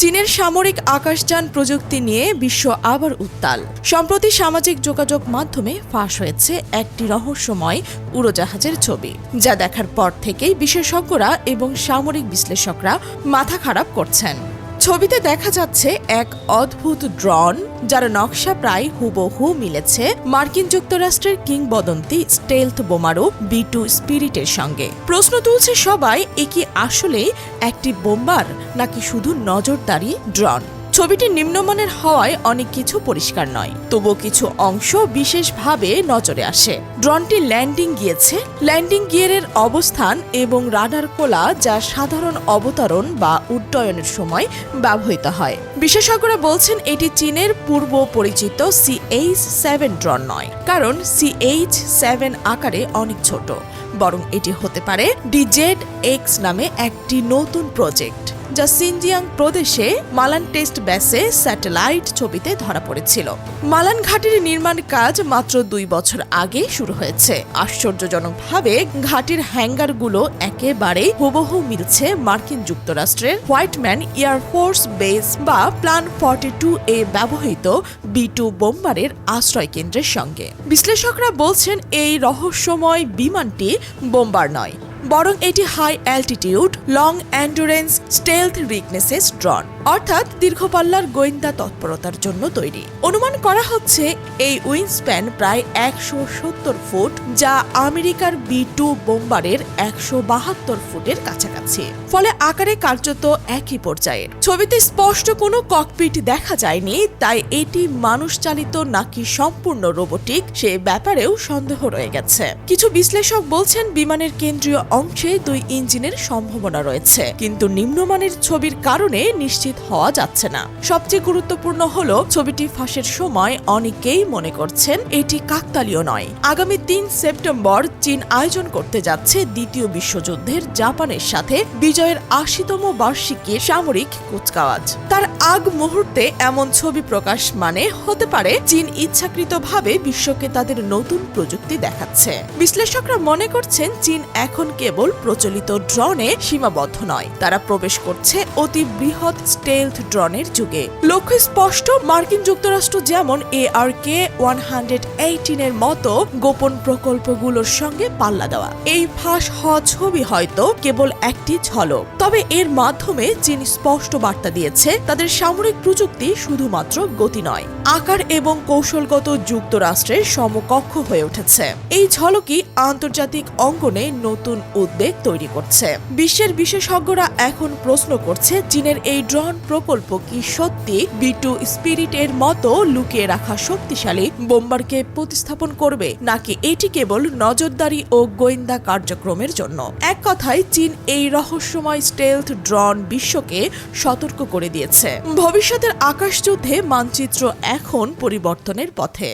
চীনের সামরিক আকাশযান প্রযুক্তি নিয়ে বিশ্ব আবার উত্তাল। সম্প্রতি সামাজিক যোগাযোগ মাধ্যমে ফাঁস হয়েছে একটি রহস্যময় উড়োজাহাজের ছবি, যা দেখার পর থেকেই বিশেষজ্ঞরা এবং সামরিক বিশ্লেষকরা মাথা খারাপ করছেন। ছবিতে দেখা যাচ্ছে এক অদ্ভুত ড্রন, যার নকশা প্রায় হুবহু মিলেছে মার্কিন যুক্তরাষ্ট্রের কিংবদন্তি স্টেলথ বোমারু বি টু স্পিরিটের সঙ্গে। প্রশ্ন তুলছে সবাই, এ কি আসলে একটি বোম্বার, নাকি শুধু নজরদারি ড্রোন? ছবিটি নিম্নমানের হওয়ায় অনেক কিছু পরিষ্কার নয়। তবুও কিছু অংশ বিশেষভাবে নজরে আসে। ড্রোনটি ল্যান্ডিং গিয়েছে। ল্যান্ডিং গিয়ারের অবস্থান এবং রাডার কোলা যা সাধারণ অবতরণ বা উড্ডয়নের সময় ব্যবহৃত হয়। বিশেষজ্ঞরা বলছেন এটি চীনের পূর্ব পরিচিত সিএইচ সেভেন ড্রন নয়, কারণ সিএইচ সেভেন আকারে অনেক ছোট, বরং এটি হতে পারে ডিজেড এক্স নামে একটি নতুন প্রজেক্ট, যা সিনজিয়াং প্রদেশে মালান টেস্ট ব্যাসে স্যাটেলাইট ছবিতে ধরা পড়েছিল। মালান ঘাটির নির্মাণ কাজ মাত্র দুই বছর আগে শুরু হয়েছে। আশ্চর্যজনকভাবে, ঘাটির হ্যাঙ্গারগুলো একেবারেই হুবহু মিলছে মার্কিন যুক্তরাষ্ট্রের হোয়াইটম্যান এয়ারফোর্স বেস বা প্ল্যান ফর্টি টু এ ব্যবহৃত বি টু বোম্বারের আশ্রয় কেন্দ্রের সঙ্গে। বিশ্লেষকরা বলছেন, এই রহস্যময় বিমানটি বোম্বার নয়। বরং এটি high altitude long endurance stealth reconnaissance drone অর্থাৎ দীর্ঘপাল্লার গোয়েন্দা তৎপরতার জন্য তৈরি। অনুমান করা হচ্ছে এই উইংস্প্যান প্রায় একশো সত্তর ফুট, যা আমেরিকার বি টু বোম্বারের একশো বাহাত্তর ফুটের কাছাকাছি। ফলে আকারে কার্যত একই পর্যায়ের। ছবিতে স্পষ্ট কোনো ককপিট দেখা যায়নি, তাই এটি মানুষ চালিত নাকি সম্পূর্ণ রোবোটিক সে ব্যাপারেও সন্দেহ রয়ে গেছে। কিছু বিশ্লেষক বলছেন, বিমানের কেন্দ্রীয় অংশে দুই ইঞ্জিনের সম্ভাবনা রয়েছে। কিন্তু নিম্নমানের ছবির কারণে নিশ্চিত হওয়া যাচ্ছে না। সবচেয়ে গুরুত্বপূর্ণ হল ছবিটি ফাঁসের সময় অনেকেই মনে করছেন এটি কাকতালীয় নয়। আগামী তিন সেপ্টেম্বর চীন আয়োজন করতে যাচ্ছে দ্বিতীয় বিশ্বযুদ্ধের জাপানের সাথে বিজয়ের আশিতম বার্ষিকীর সামরিক কুচকাওয়াজ। তার আগ মুহূর্তে এমন ছবি প্রকাশ মানে হতে পারে চীন ইচ্ছাকৃতভাবে বিশ্বকে তাদের নতুন প্রযুক্তি দেখাচ্ছে। বিশ্লেষকরা মনে করছেন চীন এখন কেবল প্রচলিত ড্রনে সীমাবদ্ধ নয়। তারা প্রবেশ করছে অতি বৃহৎ স্টেলথ ড্রনের যুগে। লক্ষ্য স্পষ্ট, মার্কিন যুক্তরাষ্ট্র যেমন এ আর কে ওয়ান হান্ড্রেড এইটিনের মতো গোপন প্রকল্পগুলোর সঙ্গে পাল্লা দেওয়া। এই ফাঁস হওয়া ছবি হয়তো কেবল একটি ঝলক। তবে এর মাধ্যমে চীন স্পষ্ট বার্তা দিয়েছে, তাদের সামরিক প্রযুক্তি শুধুমাত্র গতি নয়, আকার এবং কৌশলগত যুক্তরাষ্ট্রের সমকক্ষ হয়ে উঠেছে। এই ঝলকই আন্তর্জাতিক অঙ্গনে নতুন উদ্বেগ তৈরি করছে। বিশ্বের বিশেষজ্ঞরা এখন প্রশ্ন করছে, চীনের এই ড্রোন প্রকল্প কি সত্যি বি টু স্পিরিট এর মতো লুকিয়ে রাখা শক্তিশালী বোম্বারকে প্রতিস্থাপন করবে, নাকি এটি কেবল নজরদারি ও গোয়েন্দা কার্যক্রমের জন্য? এক কথায়, চীন এই রহস্যময় স্টেলথ ড্রোন বিশ্বকে সতর্ক করে দিয়েছে। ভবিষ্যতের আকাশযুদ্ধে মানচিত্র এখন পরিবর্তনের পথে।